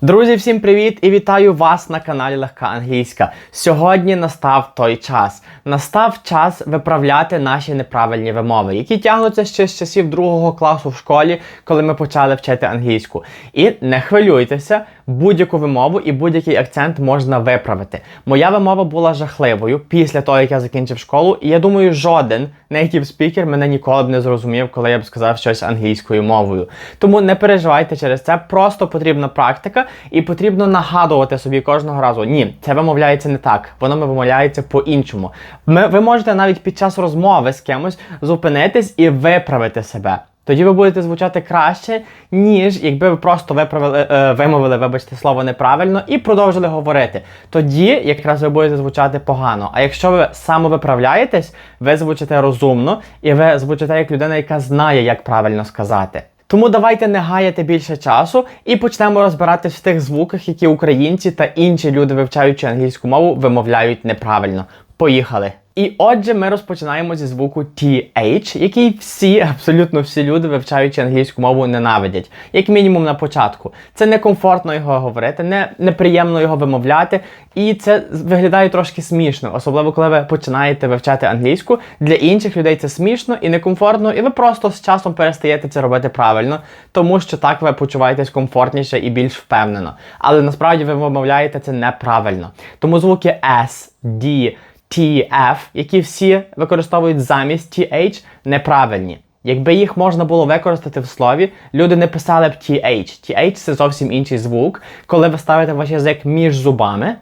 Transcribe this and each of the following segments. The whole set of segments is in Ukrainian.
Друзі, всім привіт і вітаю вас на каналі Легка Англійська. Сьогодні настав той час. Настав час виправляти наші неправильні вимови, які тягнуться ще з часів другого класу в школі, коли ми почали вчити англійську. І не хвилюйтеся, будь-яку вимову і будь-який акцент можна виправити. Моя вимова була жахливою після того, як я закінчив школу, і я думаю, жоден нейтів спікер мене ніколи б не зрозумів, коли я б сказав щось англійською мовою. Тому не переживайте через це, просто потрібна практика, і потрібно нагадувати собі кожного разу. Ні, це вимовляється не так, воно вимовляється по-іншому. Ми, ви можете навіть під час розмови з кимось зупинитись і виправити себе. Тоді ви будете звучати краще, ніж якби ви просто виправили, е, вимовили, вибачте, слово неправильно і продовжили говорити. Тоді якраз ви будете звучати погано. А якщо ви самовиправляєтесь, ви звучите розумно і ви звучите як людина, яка знає, як правильно сказати. Тому давайте не гаяти більше часу і почнемо розбиратись в тих звуках, які українці та інші люди, вивчаючи англійську мову, вимовляють неправильно. Поїхали! І отже, ми розпочинаємо зі звуку TH, який всі, абсолютно всі люди, вивчаючи англійську мову, ненавидять, як мінімум на початку. Це некомфортно його говорити, не, неприємно його вимовляти, і це виглядає трошки смішно, особливо коли ви починаєте вивчати англійську. Для інших людей це смішно і некомфортно, і ви просто з часом перестаєте це робити правильно, тому що так ви почуваєтесь комфортніше і більш впевнено. Але насправді ви вимовляєте це неправильно. Тому звуки S, D, TF, які всі використовують замість TH, неправильні. Якби їх можна було використати в слові, люди не писали б TH. TH це зовсім інший звук, коли ви ставите ваш язик між зубами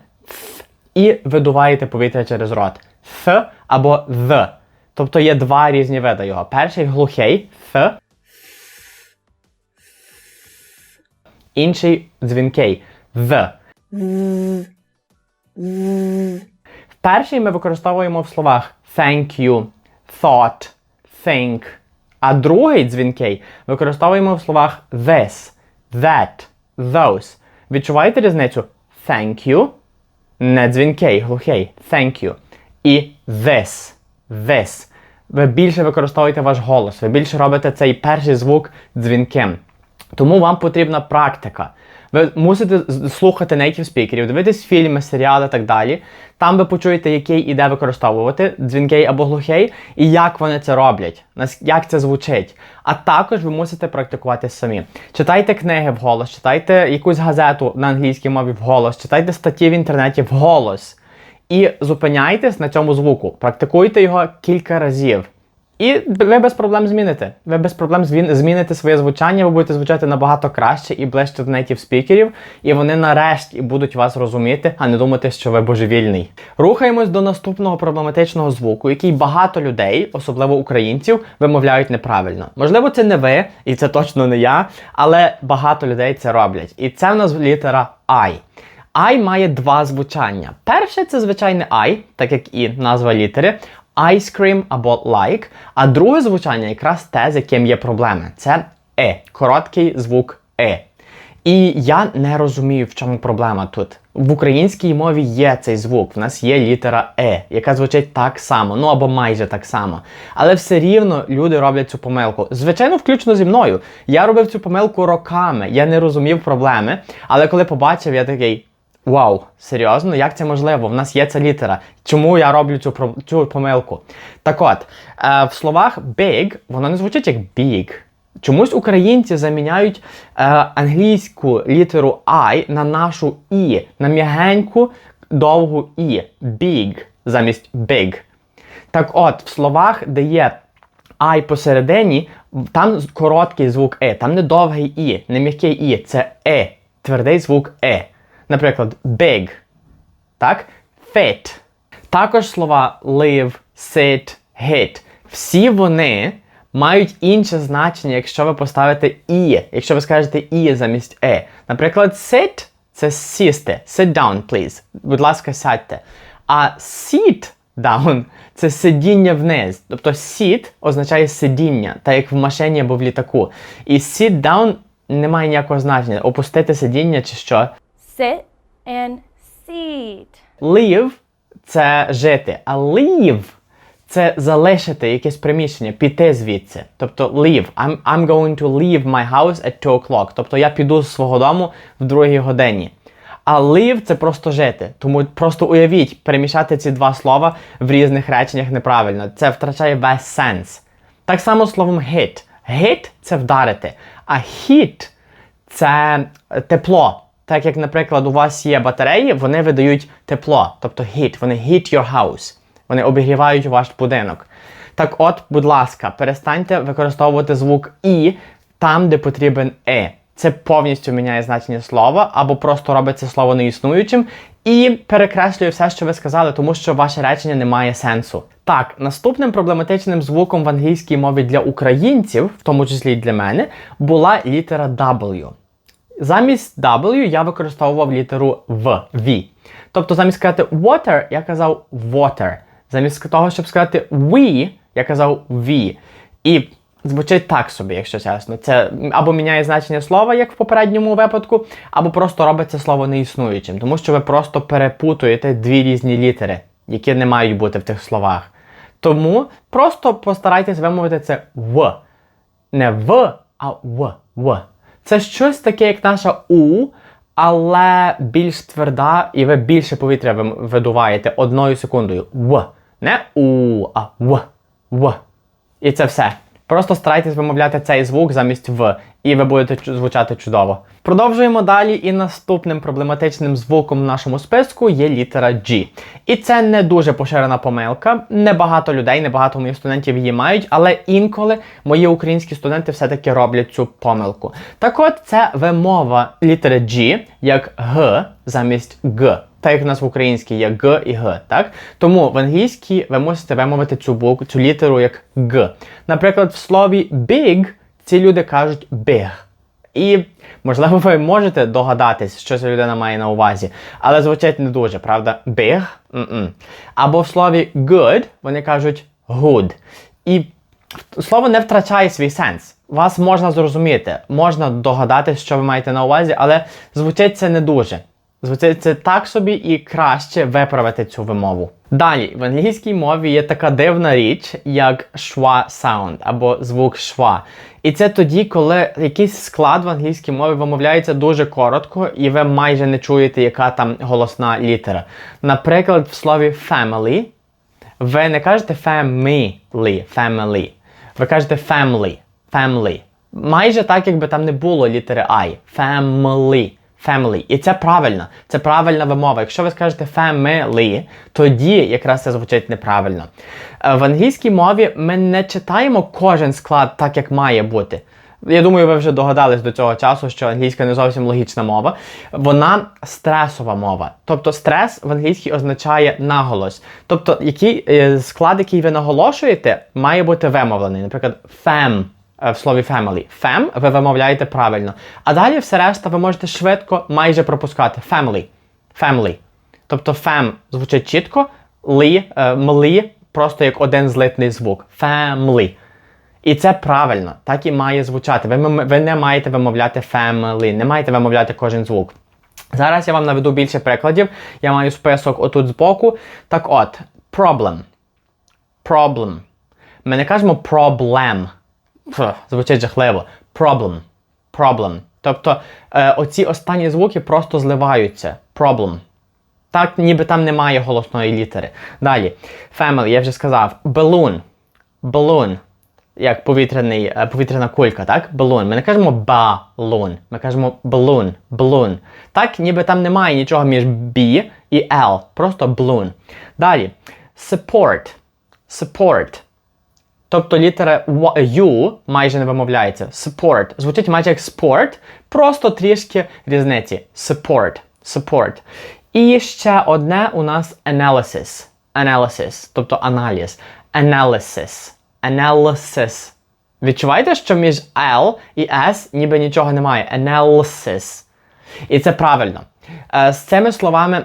і видуваєте повітря через рот. Ф або «th». Тобто є два різні види його. Перший глухий Ф, інший дзвінкий «в». Перший ми використовуємо в словах thank you, thought, think. А другий дзвінкий використовуємо в словах this, that, those. Відчуваєте різницю? Thank you, не дзвінкий, глухий. Thank you. І this, this. Ви більше використовуєте ваш голос, ви більше робите цей перший звук дзвінким. Тому вам потрібна практика. Ви мусите слухати нейтів спікерів, дивитись фільми, серіали і так далі. Там ви почуєте, який і де використовувати, дзвінкий або глухий, і як вони це роблять, як це звучить. А також ви мусите практикувати самі. Читайте книги вголос, читайте якусь газету на англійській мові вголос, читайте статті в інтернеті вголос. І зупиняйтесь на цьому звуку. Практикуйте його кілька разів. І ви без проблем зміните. Ви без проблем зміните своє звучання, ви будете звучати набагато краще і ближче до нейтів спікерів, і вони нарешті будуть вас розуміти, а не думати, що ви божевільний. Рухаємось до наступного проблематичного звуку, який багато людей, особливо українців, вимовляють неправильно. Можливо, це не ви, і це точно не я, але багато людей це роблять. І це в нас літера I. I має два звучання. Перше це звичайне I, так як і назва літери, ice cream або like. А друге звучання якраз те, з яким є проблеми. Це е, короткий звук е. І я не розумію, в чому проблема тут. В українській мові є цей звук. В нас є літера Е, яка звучить так само, ну або майже так само. Але все рівно люди роблять цю помилку. Звичайно, включно зі мною. Я робив цю помилку роками, я не розумів проблеми. Але коли побачив, я такий. Вау, серйозно, як це можливо? В нас є ця літера. Чому я роблю цю, цю помилку? Так от, е, в словах big воно не звучить як big. Чомусь українці заміняють е, англійську літеру I на нашу І, на м'ягеньку довгу І. Big замість big. Так от, в словах, де є I посередині, там короткий звук Е, там не довгий І, не м'який І, це Е, твердий звук Е. Наприклад, big, так? Fit. Також слова live, sit, hit. Всі вони мають інше значення, якщо ви поставите і, якщо ви скажете і замість е. Наприклад, sit це сісти. Sit down, please. Будь ласка, сядьте. А sit down це сидіння вниз. Тобто sit означає сидіння, так як в машині або в літаку. І sit down не має ніякого значення. Опустити сидіння чи що. Sit and seat. Live це жити, а leave це залишити якесь приміщення, піти звідси. Тобто leave. I'm, I'm going to leave my house at 2 o'clock. Тобто я піду з свого дому в другій годині. А live це просто жити. Тому просто уявіть, перемішати ці два слова в різних реченнях неправильно. Це втрачає весь сенс. Так само словом hit. Hit це вдарити. А heat це тепло. Так як, наприклад, у вас є батареї, вони видають тепло, тобто heat. Вони heat your house. Вони обігрівають ваш будинок. Так от, будь ласка, перестаньте використовувати звук І там, де потрібен е. Це повністю міняє значення слова, або просто робить це слово неіснуючим і перекреслює все, що ви сказали, тому що ваше речення не має сенсу. Так, наступним проблематичним звуком в англійській мові для українців, в тому числі і для мене, була літера W. Замість W я використовував літеру В, V. Тобто замість сказати water, я казав water. Замість того, щоб сказати we, я казав we. І звучить так собі, якщо чесно. Це або міняє значення слова, як в попередньому випадку, або просто робить це слово неіснуючим, тому що ви просто перепутуєте дві різні літери, які не мають бути в тих словах. Тому просто постарайтесь вимовити це в. Не в, а в. в. Це щось таке, як наша У, але більш тверда, і ви більше повітря видуваєте одною секундою. В. Не У, а В. В. І це все. Просто старайтесь вимовляти цей звук замість В, і ви будете звучати чудово. Продовжуємо далі, і наступним проблематичним звуком в нашому списку є літера G. І це не дуже поширена помилка. Небагато людей, небагато моїх студентів її мають, але інколи мої українські студенти все-таки роблять цю помилку. Так от, це вимова літери G як Г замість Г. Так як у нас в українській є Г і Г, так? Тому в англійській ви мусите вимовити цю букву, цю літеру як Г. Наприклад, в слові big ці люди кажуть big. І, можливо, ви можете догадатись, що ця людина має на увазі, але звучить не дуже, правда? Big? М-м. Або в слові good вони кажуть good. І слово не втрачає свій сенс. Вас можна зрозуміти, можна догадатись, що ви маєте на увазі, але звучить це не дуже. Звучить це так собі і краще виправити цю вимову. Далі, в англійській мові є така дивна річ, як шва sound або звук шва. І це тоді, коли якийсь склад в англійській мові вимовляється дуже коротко, і ви майже не чуєте, яка там голосна літера. Наприклад, в слові family ви не кажете family, family. Ви кажете family, family. Майже так, якби там не було літери I. Family. Family. І це правильно. Це правильна вимова. Якщо ви скажете family, тоді якраз це звучить неправильно. Е, В англійській мові ми не читаємо кожен склад так, як має бути. Я думаю, ви вже догадались до цього часу, що англійська не зовсім логічна мова. Вона стресова мова. Тобто стрес в англійській означає наголос. Тобто, який е, склад, який ви наголошуєте, має бути вимовлений. Наприклад, fam в слові family. Fam ви вимовляєте правильно. А далі все решта ви можете швидко майже пропускати. Family. Family. Тобто fam звучить чітко, ли, е, млі просто як один злитний звук. Family. І це правильно, так і має звучати. Ви, ви не маєте вимовляти family, не маєте вимовляти кожен звук. Зараз я вам наведу більше прикладів. Я маю список отут збоку. Так от, problem. Problem. Ми не кажемо problem. Звучить жахливо. Problem. Problem. Тобто е, оці останні звуки просто зливаються. Problem. Так, ніби там немає голосної літери. Далі. Family, я вже сказав. Balloon. Balloon. Як повітряний, е, повітряна кулька, так? Balloon. Ми не кажемо балун. Ми кажемо balloon. Balloon. Так, ніби там немає нічого між B і L. Просто balloon. Далі. Support. Support. Тобто літера U майже не вимовляється. Support. Звучить майже як sport, просто трішки різниці. Support. Support. І ще одне у нас analysis. Analysis. Тобто аналіз. Analysis. Analysis. Відчуваєте, що між L і S ніби нічого немає. Analysis. І це правильно. Е, З цими словами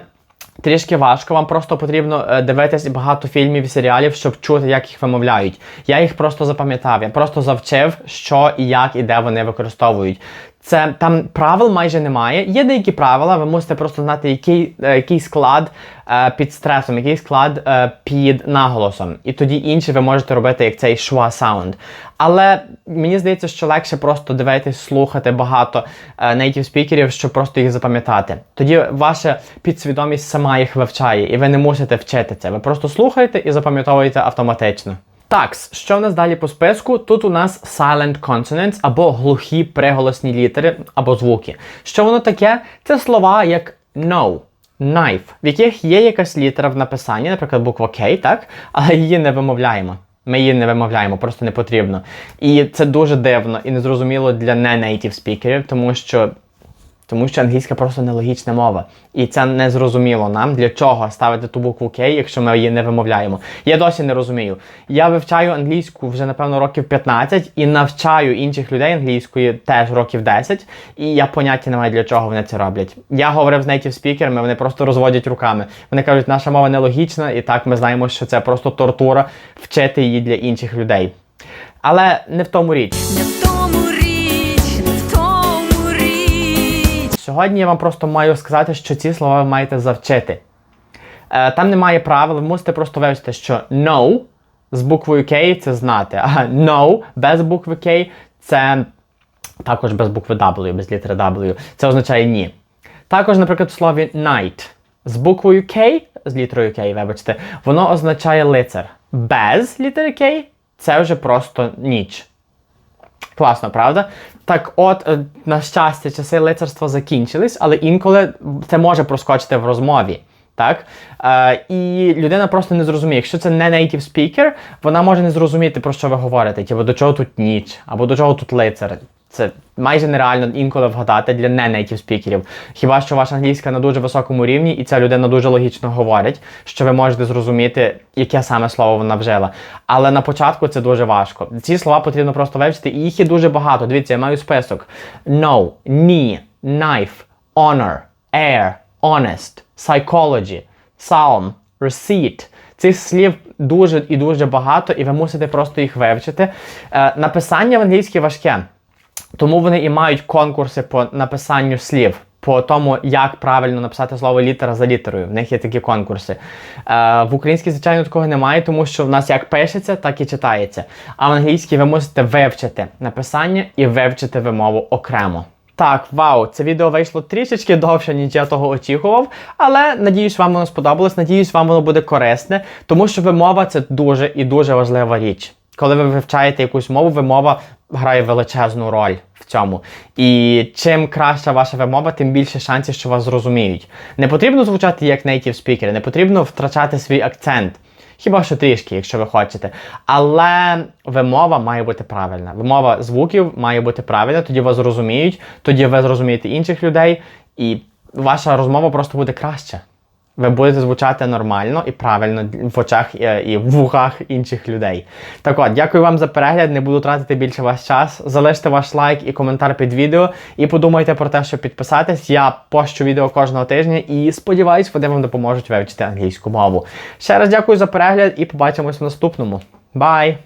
трішки важко. Вам просто потрібно е, дивитись багато фільмів і серіалів, щоб чути, як їх вимовляють. Я їх просто запам'ятав. Я просто завчив, що і як і де вони використовують. Це там правил майже немає. Є деякі правила, ви мусите просто знати, який, е, який склад е, під стресом, який склад е, під наголосом. І тоді інші ви можете робити як цей шва саунд. Але мені здається, що легше просто дивитись, слухати багато е, native спікерів, щоб просто їх запам'ятати. Тоді ваша підсвідомість сама їх вивчає, і ви не мусите вчити це. Ви просто слухаєте і запам'ятовуєте автоматично. Так, що в нас далі по списку? Тут у нас silent consonants або глухі приголосні літери або звуки. Що воно таке? Це слова як no, knife, в яких є якась літера в написанні, наприклад, буква K, так? Але її не вимовляємо. Ми її не вимовляємо, просто не потрібно. І це дуже дивно і незрозуміло для не-нейтів спікерів, тому що тому що англійська просто нелогічна мова. І це не зрозуміло нам, для чого ставити ту букву К, якщо ми її не вимовляємо. Я досі не розумію. Я вивчаю англійську вже, напевно, років 15 і навчаю інших людей англійської теж років 10, і я поняття не маю, для чого вони це роблять. Я говорив з нейтів спікерами, вони просто розводять руками. Вони кажуть, наша мова нелогічна, і так ми знаємо, що це просто тортура вчити її для інших людей. Але не в тому річ. Не в тому річ, Сьогодні я вам просто маю сказати, що ці слова ви маєте завчити. Е, там немає правил, ви мусите просто вивчити, що no з буквою K це знати, а no без букви K це також без букви W, без літери W. Це означає ні. Також, наприклад, в слові night з буквою K, з літерою K, вибачте, воно означає лицар. Без літери K це вже просто ніч. Класно, правда? Так от, е, на щастя, часи лицарства закінчились, але інколи це може проскочити в розмові. Так? Е, і людина просто не зрозуміє. Якщо це не native speaker, вона може не зрозуміти, про що ви говорите, типу, до чого тут ніч, або до чого тут лицар. Це майже нереально інколи вгадати для не native спікерів. Хіба що ваша англійська на дуже високому рівні, і ця людина дуже логічно говорить, що ви можете зрозуміти, яке саме слово вона вжила. Але на початку це дуже важко. Ці слова потрібно просто вивчити, і їх є дуже багато. Дивіться, я маю список: no, knee, knife, honor, air, honest, psychology, psalm, receipt. Цих слів дуже і дуже багато, і ви мусите просто їх вивчити. Е, написання в англійській важке. Тому вони і мають конкурси по написанню слів, по тому, як правильно написати слово літера за літерою. В них є такі конкурси. Е, в українській, звичайно, такого немає, тому що в нас як пишеться, так і читається. А в англійській ви мусите вивчити написання і вивчити вимову окремо. Так, вау, це відео вийшло трішечки довше, ніж я того очікував. Але надіюсь, вам воно сподобалось. Надіюсь, вам воно буде корисне, тому що вимова це дуже і дуже важлива річ. Коли ви вивчаєте якусь мову, вимова грає величезну роль в цьому. І чим краща ваша вимова, тим більше шансів, що вас зрозуміють. Не потрібно звучати як native speaker, не потрібно втрачати свій акцент. Хіба що трішки, якщо ви хочете. Але вимова має бути правильна. Вимова звуків має бути правильна, тоді вас зрозуміють, тоді ви зрозумієте інших людей, і ваша розмова просто буде краще. Ви будете звучати нормально і правильно в очах е, і в вухах інших людей. Так от, дякую вам за перегляд. Не буду тратити більше ваш час. Залиште ваш лайк і коментар під відео. І подумайте про те, щоб підписатись. Я пощу відео кожного тижня і сподіваюсь, вони вам допоможуть вивчити англійську мову. Ще раз дякую за перегляд і побачимось в наступному. Бай!